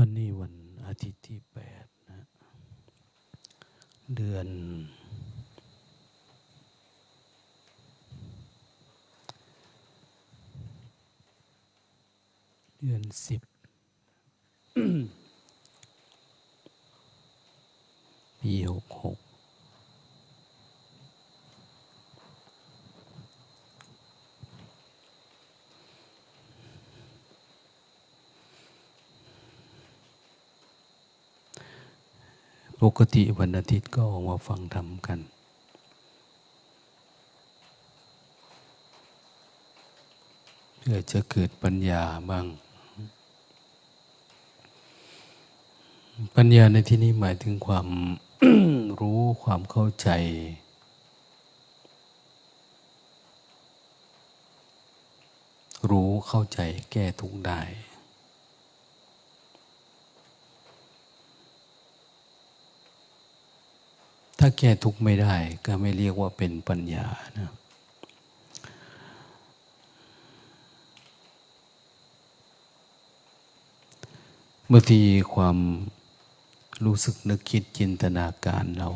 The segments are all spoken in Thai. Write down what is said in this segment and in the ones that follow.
วันนี้วันอาทิตย์ที่แปดนะเดือน เดือนสิบปีหกหก ปกติวันอาทิตย์ก็ออกมาฟังธรรมกัน เพื่อจะเกิดปัญญาบ้าง ปัญญาในที่นี้หมายถึงความรู้ความเข้าใจรู้เข้าใจแก้ทุกได้ ถ้าแก้ทุกข์ไม่ได้ ก็ไม่เรียกว่าเป็นปัญญานะเมื่อทีความรู้สึกนึกคิดจินตนาการเรา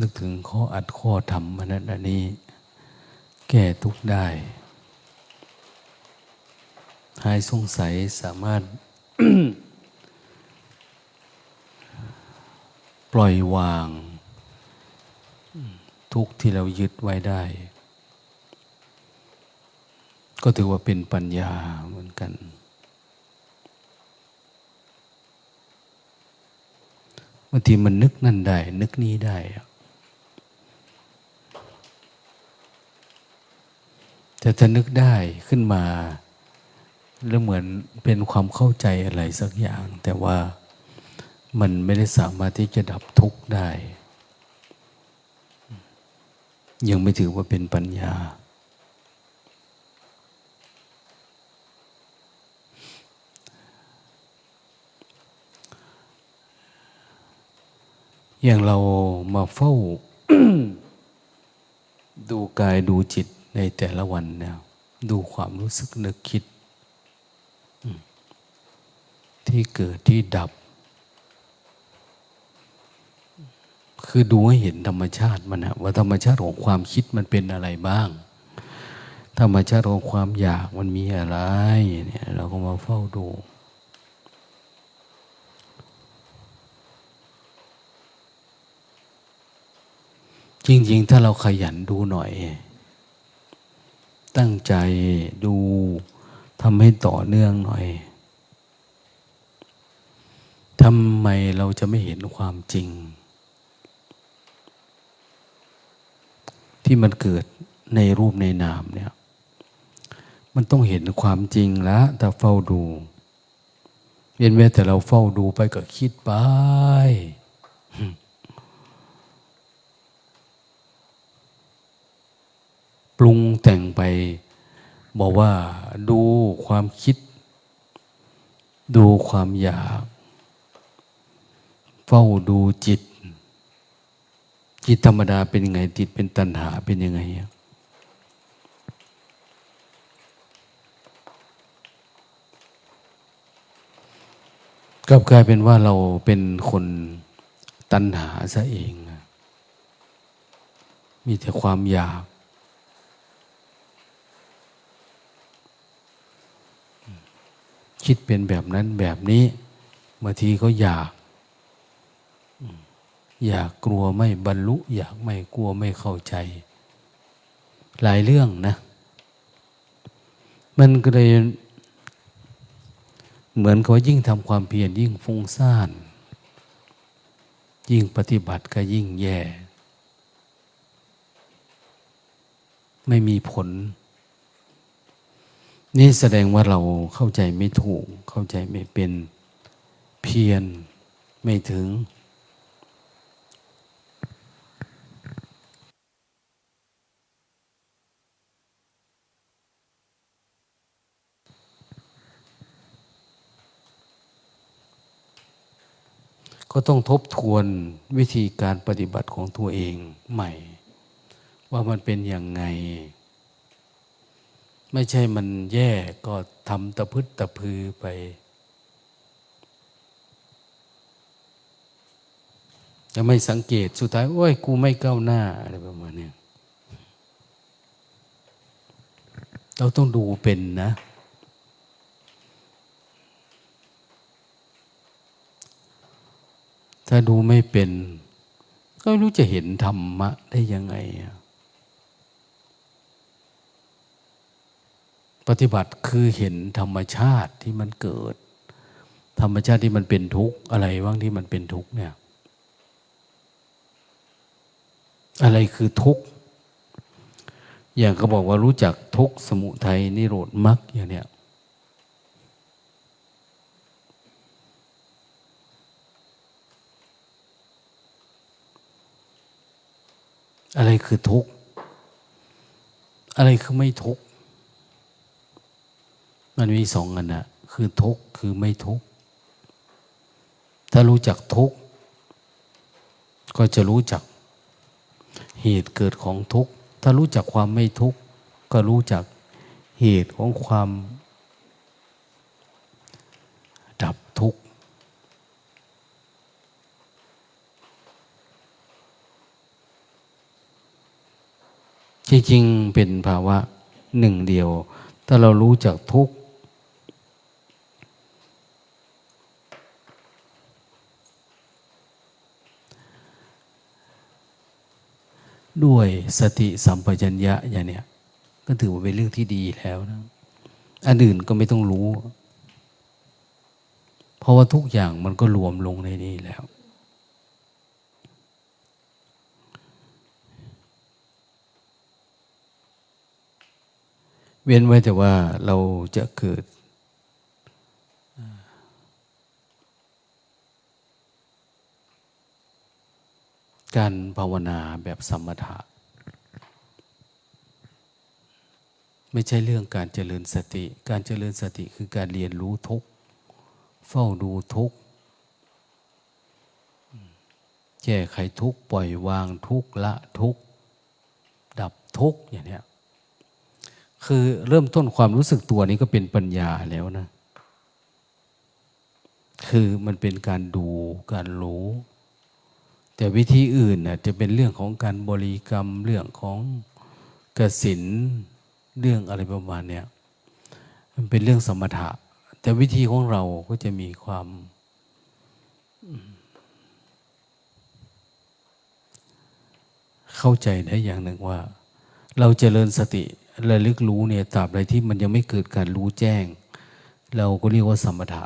นึกถึงข้ออัดข้อธรรมอันนั้นอันนี้ แก้ทุกข์ได้ หายสงสัยสามารถ ปล่อยวาง ทุกที่เรายึดไว้ได้ ก็ถือว่าเป็นปัญญาเหมือนกัน บางทีมันนึกนั่นได้ นึกนี้ได้อะแต่ถ้านึกได้ขึ้นมา แล้วเหมือนเป็นความเข้าใจอะไรสักอย่าง แต่ว่า มันไม่ได้สามารถที่จะดับทุกข์ได้ ยังไม่ถือว่าเป็นปัญญา อย่างเรามาเฝ้า ดูกายดูจิตในแต่ละวันเนี่ย ดูความรู้สึกนึกคิด ที่เกิดที่ดับ คือดูให้เห็นธรรมชาติมันนะว่าธรรมชาติของความคิดมันเป็นอะไรบ้าง ธรรมชาติของความอยากมันมีอะไรเนี่ยเราก็มาเฝ้าดูจริงๆ ถ้าเราขยันดูหน่อย ตั้งใจดูทำให้ต่อเนื่องหน่อยทำไมเราจะไม่เห็นความจริง ที่มันเกิดในรูปในนามเนี่ย มันต้องเห็นความจริงแล้วถ้าเฝ้าดูเย็นแม้แต่เราเฝ้าดูไปก็คิดไป ปรุงแต่งไป บอกว่าดูความคิด ดูความอยาก เฝ้าดูจิต จิตธรรมดาเป็นยังไง จิตเป็นตัณหาเป็นยังไงอะกลับกลายเป็นว่าเราเป็นคนตัณหาซะเอง มีแต่ความอยาก คิดเป็นแบบนั้นแบบนี้บางทีก็อยาก อยากกลัวไม่บรรลุ อยากไม่กลัวไม่เข้าใจ หลายเรื่องนะ มันก็เลยเหมือนกับว่ายิ่งทำความเพียรยิ่งฟุ้งซ่าน ยิ่งปฏิบัติก็ยิ่งแย่ ไม่มีผล นี่แสดงว่าเราเข้าใจไม่ถูก เข้าใจไม่เป็นเพียรไม่ถึง ก็ต้องทบทวนวิธีการปฏิบัติของตัวเองใหม่ ว่ามันเป็นอย่างไง ไม่ใช่มันแย่ก็ทำตะพึดตะพือไปจะไม่สังเกตสุดท้ายโอ้ยกูไม่ก้าวหน้าอะไรประมาณนี้เราต้องดูเป็นนะ ถ้าดูไม่เป็น ก็ไม่รู้จะเห็นธรรมะได้ยังไง ปฏิบัติคือเห็นธรรมชาติที่มันเกิด ธรรมชาติที่มันเป็นทุกข์อะไรบ้างที่มันเป็นทุกข์เนี่ย อะไรคือทุกข์อย่างเขาบอกว่ารู้จักทุกข์สมุทัยนิโรธมรรคอย่างเนี้ย อะไรคือทุกข์ อะไรคือไม่ทุกข์ มันมีสองอันนะคือทุกข์คือไม่ทุกข์ ถ้ารู้จักทุกข์ ก็จะรู้จักเหตุเกิดของทุกข์ ถ้ารู้จักความไม่ทุกข์ ก็รู้จักเหตุของความดับทุกข์ จริงๆเป็นภาวะหนึ่งเดียว ถ้าเรารู้จักทุกข์ด้วยสติสัมปชัญญะอย่างเนี้ยก็ถือว่าเป็นเรื่องที่ดีแล้วนะอันอื่นก็ไม่ต้องรู้ เพราะว่าทุกอย่างมันก็รวมลงในนี้แล้ว เว้นไว้แต่ว่าเราจะเกิด การภาวนาแบบสมถะ ไม่ใช่เรื่องการเจริญสติ การเจริญสติคือการเรียนรู้ทุกเฝ้าดูทุกแก้ไขทุกปล่อยวางทุกละทุกดับทุกอย่างเนี้ย คือเริ่มต้นความรู้สึกตัวนี้ก็เป็นปัญญาแล้วนะ คือมันเป็นการดูการรู้ แต่วิธีอื่นน่ะจะเป็นเรื่องของการบริกรรมเรื่องของกสินเรื่องอะไรประมาณเนี้ยมันเป็นเรื่องสมถะ แต่วิธีของเราก็จะมีความเข้าใจได้อย่างหนึ่งว่า เราเจริญสติ ระลึกรู้เนี่ยตราบใดที่มันยังไม่เกิดการรู้แจ้ง เราก็เรียกว่าสมถะ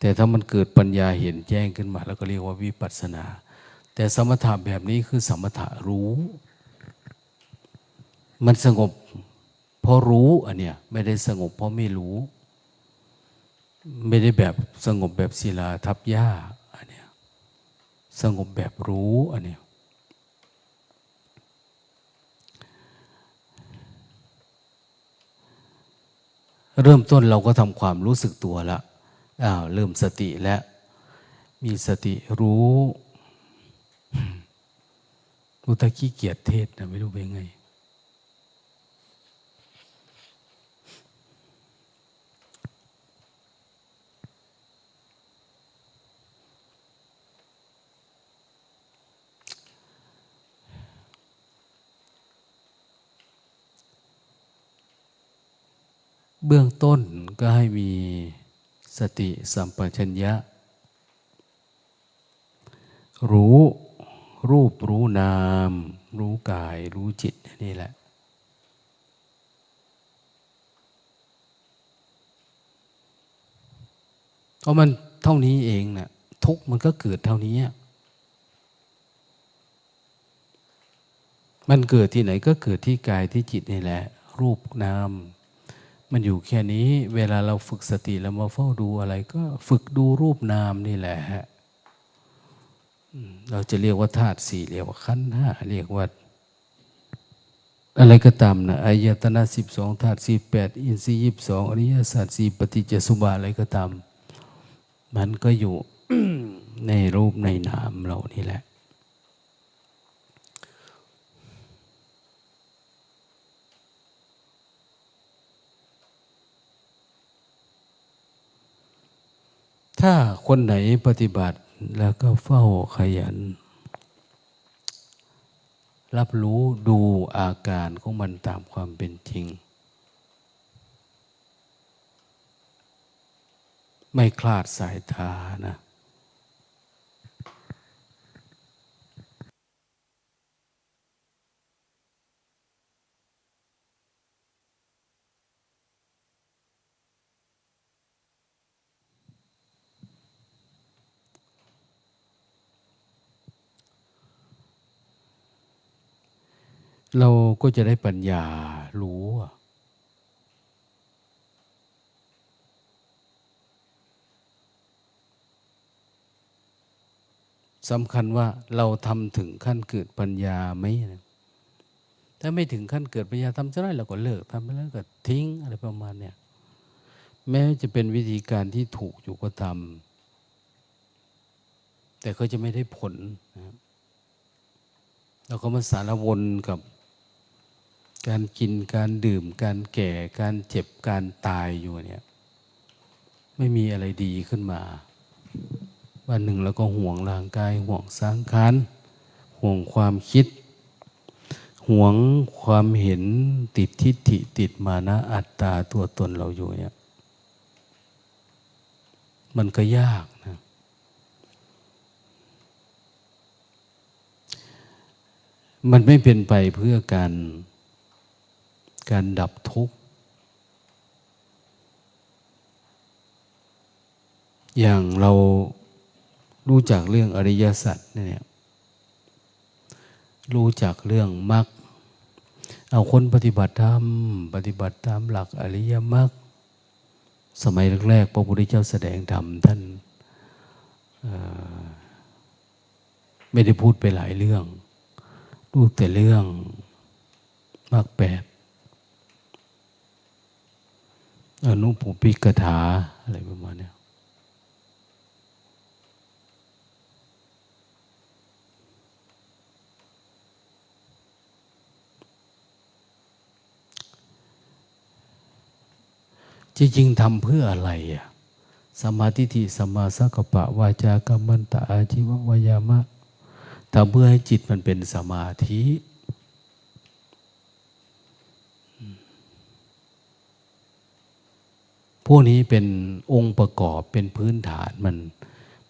แต่ถ้ามันเกิดปัญญาเห็นแจ้งขึ้นมา แล้วก็เรียกว่าวิปัสสนา แต่สมถะแบบนี้คือสมถะรู้ มันสงบเพราะรู้อันเนี้ยไม่ได้สงบเพราะไม่รู้ ไม่ได้แบบสงบแบบศิลาทับหญ้าอันเนี้ยสงบแบบรู้อันเนี้ย เริ่มต้นเราก็ทำความรู้สึกตัวละอ้าวเริ่มสติแล้ว มีสติรู้รู้ตะขี้เกียจเทศนะไม่รู้เป็นไง เบื้องต้นก็ให้มีสติสัมปชัญญะ รู้รูปรู้นาม รู้กายรู้จิตนี่แหละ เพราะมันเท่านี้เองนะ่ะทุกมันก็เกิดเท่านี้ มันเกิดที่ไหนก็เกิดที่กายที่จิตนี่แหละ รูปนาม มันอยู่แค่นี้เวลาเราฝึกสติแล้วมาเฝ้าดูอะไร ก็ฝึกดูรูปนามนี่แหละฮะเราจะเรียกว่าธาตุสี่เรียกว่าขันธ์ห้าเรียกว่า อะไรก็ตามนะอายตนะสิบสองธาตุสี่แปดอินทรีย์ยี่สิบสองอริยสัจสี่ปฏิจจสุบาอะไรก็ตาม มันก็อยู่ในรูปในนามเรานี่แหละ ถ้าคนไหนปฏิบัติแล้วก็เฝ้าขยัน รับรู้ดูอาการของมันตามความเป็นจริง ไม่คลาดสายตานะ เราก็จะได้ปัญญารู้สำคัญว่าเราทำถึงขั้นเกิดปัญญาไหมถ้าไม่ถึงขั้นเกิดปัญญาทำจะได้เราก็เลิกทำไปแล้วก็ทิ้งอะไรประมาณเนี้ยแม้จะเป็นวิธีการที่ถูกอยู่ก็ทำแต่ก็จะไม่ได้ผลนะครับเราก็มาสารวนกับ การกินการดื่ม การแก่การเจ็บการตายอยู่เนี่ย ไม่มีอะไรดีขึ้นมา วันหนึ่งเราก็ห่วงร่างกาย ห่วงสังขารห่วงความคิด ห่วงความเห็นติดทิฏฐิติดมานะอัตตาตัวตนเราอยู่เนี่ย มันก็ยากนะมันไม่เป็นไปเพื่อการ การดับทุกข์ อย่างเรารู้จักเรื่องอริยสัจเนี่ยรู้จักเรื่องมรรคเอาคนปฏิบัติธรรม ปฏิบัติตามหลักอริยมรรคสมัยแรกๆพระพุทธเจ้าแสดงธรรมท่านไม่ได้พูดไปหลายเรื่องรู้แต่เรื่องมรรคแปด อนุปุปิกถาอะไรประมาณนี้จริงๆทำเพื่ออะไรอะสมาธิทิสมาสักปะวาจากรรมันตะอาชีววายามะทำเพื่อให้จิตมันเป็นสมาธิ พวกนี้เป็นองค์ประกอบเป็นพื้นฐานมัน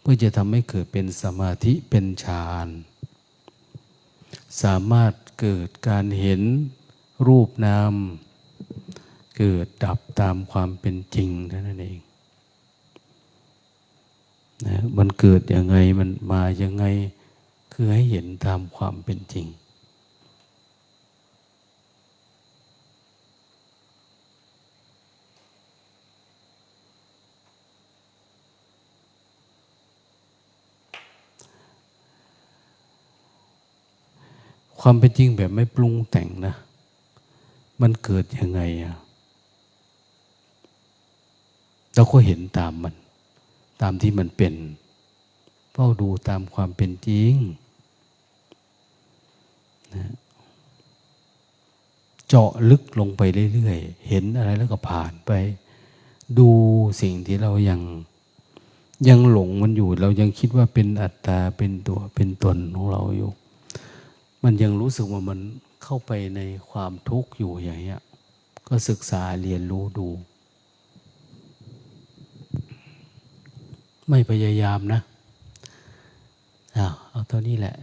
เพื่อจะทำให้เกิดเป็นสมาธิเป็นฌานสามารถเกิดการเห็นรูปนาม เกิดดับตามความเป็นจริงเท่านั้นเองนะมันเกิดยังไงมันมายังไง คือให้เห็นตามความเป็นจริง ความเป็นจริงแบบไม่ปรุงแต่งนะ มันเกิดยังไงอะเราก็เห็นตามมัน ตามที่มันเป็นเฝ้าดูตามความเป็นจริงนะเจาะลึกลงไปเรื่อยๆ เห็นอะไรแล้วก็ผ่านไป ดูสิ่งที่เรายังยังหลงมันอยู่ เรายังคิดว่าเป็นอัตตาเป็นตัวเป็นตนของเราอยู่ มันยังรู้สึกว่ามันเข้าไปในความทุกข์อยู่อย่างเงี้ย ก็ศึกษาเรียนรู้ดู ไม่พยายามนะอ้าวเอาเท่านี้แหละ